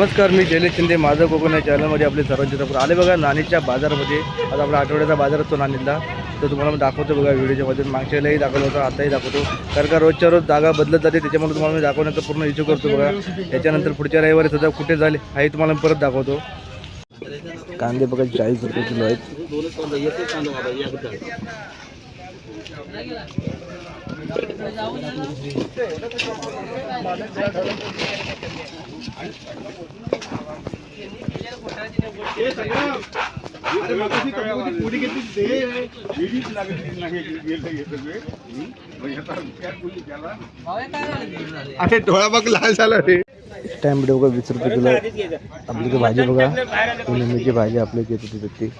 नमस्कार मी जयलेश शिंदे माझं कोकण या चॅनलमध्ये आपले सर्वांचे तर आले बघा नाणीच्या बाजारामध्ये. आज आपला आठवड्याचा बाजार असतो नाणीला तर तुम्हाला मी दाखवतो बघा व्हिडिओच्यामध्ये मागच्या वेळेलाही दाखवलं होतं आताही दाखवतो. कारण का रोजच्या रोज जागा बदलत जाते त्याच्यामुळे तुम्हाला मी दाखवण्याचा पूर्ण इच्छू करतो बघा. त्याच्यानंतर पुढच्या रविवारी सुद्धा कुठे झाले हाही तुम्हाला मी परत दाखवतो. कांदे बघा चाळीस रुपये किलो आहेत. अरे डोळा बघ लाल झाला रे टॅमॅटो बघा वीस रुपये किलो. आपली इथे भाजी बघा नेहमीची भाजी ती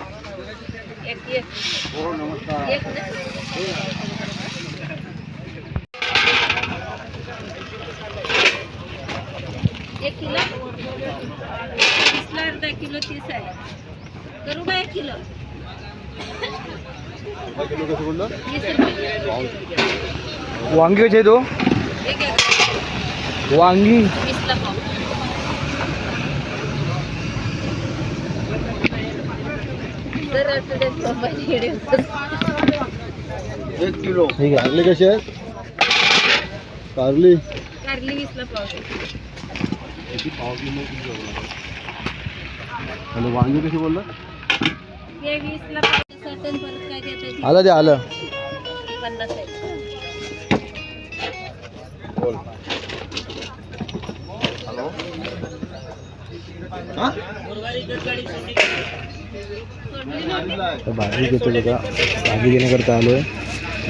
किलो. तीसला अर्धा किलो तीस आहे. करू एक किलो? वीस रुपये. वांगी कशी आहे तो? एक एक. वांगी. वीसला पाव. दर आठवड्यात मोबाईल येडे होतात. एक किलो. ठीक आहे कारली कशी आहे? कारली. कारली वीसला पाव. आणि वांगी कशी बोलला हे? आलं ते आलं पन्नास आहे बोल हॅलो भाजी घेतो बघा भाजी घेण्याकरता आलो आहे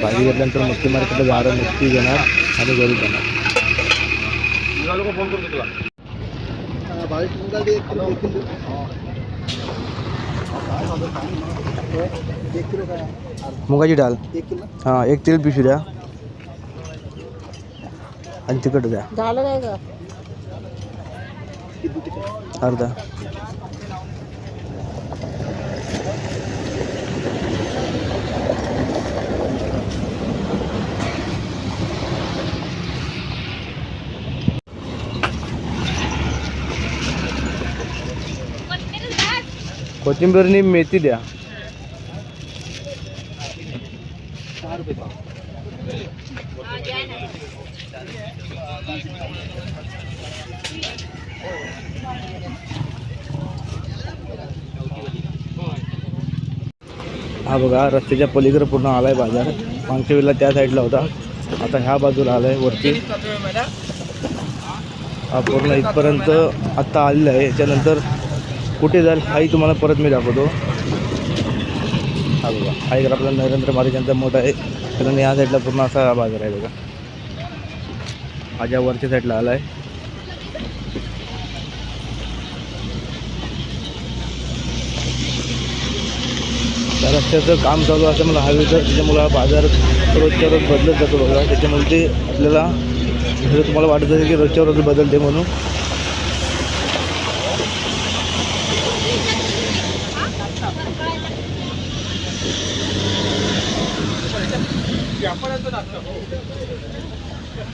भाजी घेतल्यानंतर मच्छी मार्केटला जाणार मच्छी घेणार आणि घरी जाणार फ़ोन करतो तुला मुगाची डाळ. हां एक तेल पिशवी द्या. आणि तिखट द्या. झालं काय ग अर्धा. कोथिंबीरनी मेथी द्या. हा बघा रस्त्याच्या पलीकडे पूर्ण आलाय बाजार. मागच्या वेळेला त्या साईडला होता. आता ह्या बाजूला आलाय वरती. हा पूर्ण इथपर्यंत आत्ता आलेला आहे. याच्यानंतर कुठे जाईल हाही तुम्हाला परत मी दाखवतो. हा बघा हा इकडे आपला नरेंद्र महाराज यांचा मोठा आहे. कारण या साईडला पूर्ण असा बाजार आहे बघा. हा ज्या वरच्या साईडला आला आहे त्या रस्त्याचं काम चालू असल्यामुळे हवे तर त्याच्यामुळं बाजार रोजच्या रोज बदलत जातो बघा. त्याच्यामुळे ते आपल्याला जर तुम्हाला वाटत असेल की रोजच्या रोज बदलते म्हणून.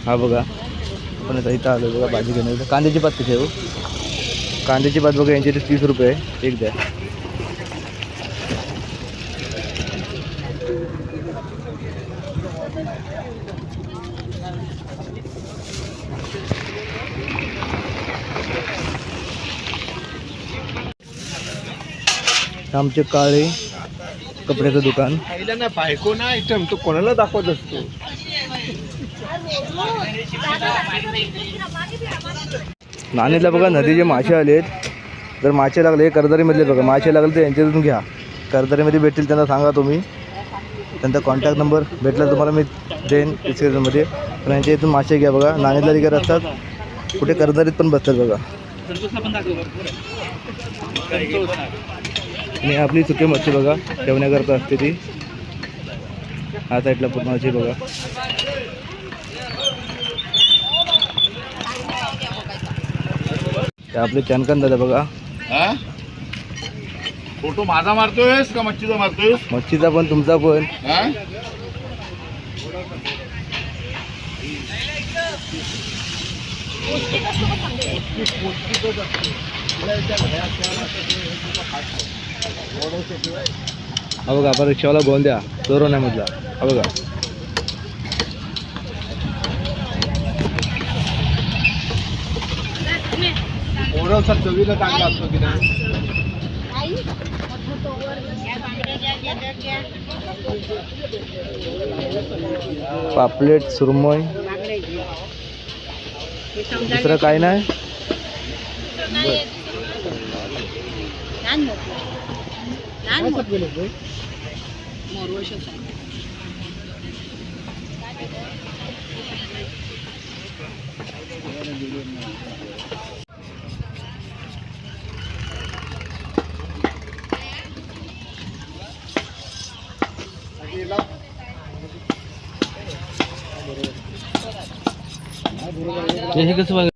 हा बघा पण आता इथं आलो बघा भाजी घेऊन कांद्याची पात कशी आहे हो? कांद्याची पात बघा यांची तीस रुपये आहे. एक द्या. आमचे काळे कपड्याचं दुकान. आईला ना बायको ना आयटम तो कोणाला दाखवत असतो? नाणीला बघा नदीचे मासे आलेत. जर मासे लागले कर्दारीमधले बघा. मासे लागले तर यांच्यातून घ्या. कर्दारीमध्ये भेटतील त्यांना सांगा तुम्ही. त्यांचा कॉन्टॅक्ट नंबर भेटला तुम्हाला मी देईन डिस्क्रिप्शनमध्ये पण यांच्या इथून मासे घ्या बघा. नाणीला तिकडे असतात कुठे कर्दारीत पण बसतात बघा. आणि आपली सुकी मच्छी बघा ठेवण्याकरता असते ती हा साईडला पूर्ण अशी बघा. ते आपले कॅनकन दादा बघा. फोटो माझा मारतोयस का मच्छीचा मारतोयस? मच्छीचा पण तुमचा पण. हा? हा बघा आपण रिक्षावाला गोंद्या चोरवण्यामधला हा बघा. चवीला चांगला असतो की नाही? पापलेट सुरमई. दुसरं काय नाही? हे कसं बघा